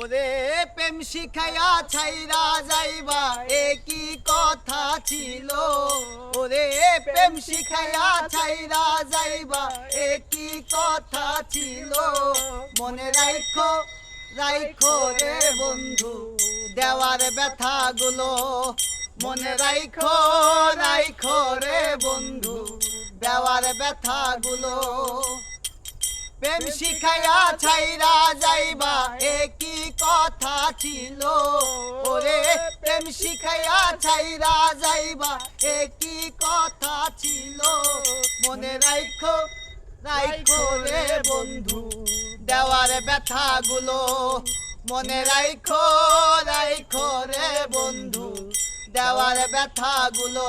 ওরে প্রেম শিখাইয়া ছাইরা যাইবা একই কথা ছিল? ওরে প্রেম শিখাইয়া ছাইরা যাইবা একই কথা ছিল? মনে রাখো রাইখো রে বন্ধু, দেওয়ার ব্যথা গুলো মনে রাইখো রাইখো রে বন্ধু, দেওয়ার ব্যথা গুলো প্রেম শিখাইয়া ছাইরা যাইবা একই কথা ওরে প্রেম শিখাইয়া ছাইরা যাইবা, একই কথা ছিল। মনে রাখো রাখো রে বন্ধু, দেওয়ার ব্যথা গুলো মনে রাখো রাখো রে বন্ধু, দেওয়ার ব্যথা গুলো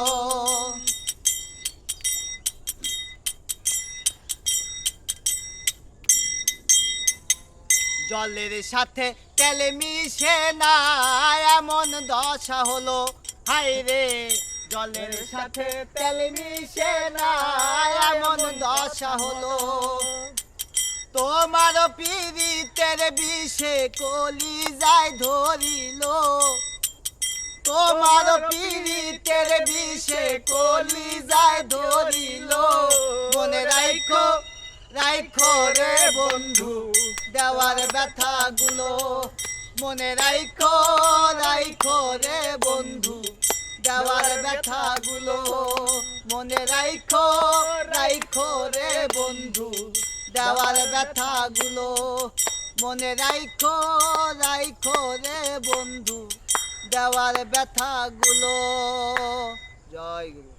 জলের সাথে তেলে মিশে না এমন দশা হলো। হাই রে জলের সাথে তেলে মিশে না এমন দশা হলো। তোমার পীড়িতের বিষে কলি যায় ধরিল। তোমার পীড়িতের বিষে কলি যায় ধরিল। মনে রাখো রাখো রে বন্ধু। দেওয়ার ব্যথা গুলো মনে রাইখো রাইখো রে বন্ধু। দেওয়ার ব্যথা গুলো মনে রাইখো রাইখো রে বন্ধু। দেওয়ার ব্যথা গুলো মনে রাইখো রাইখো রে বন্ধু। দেওয়ার ব্যথা গুলো জয় গুরু।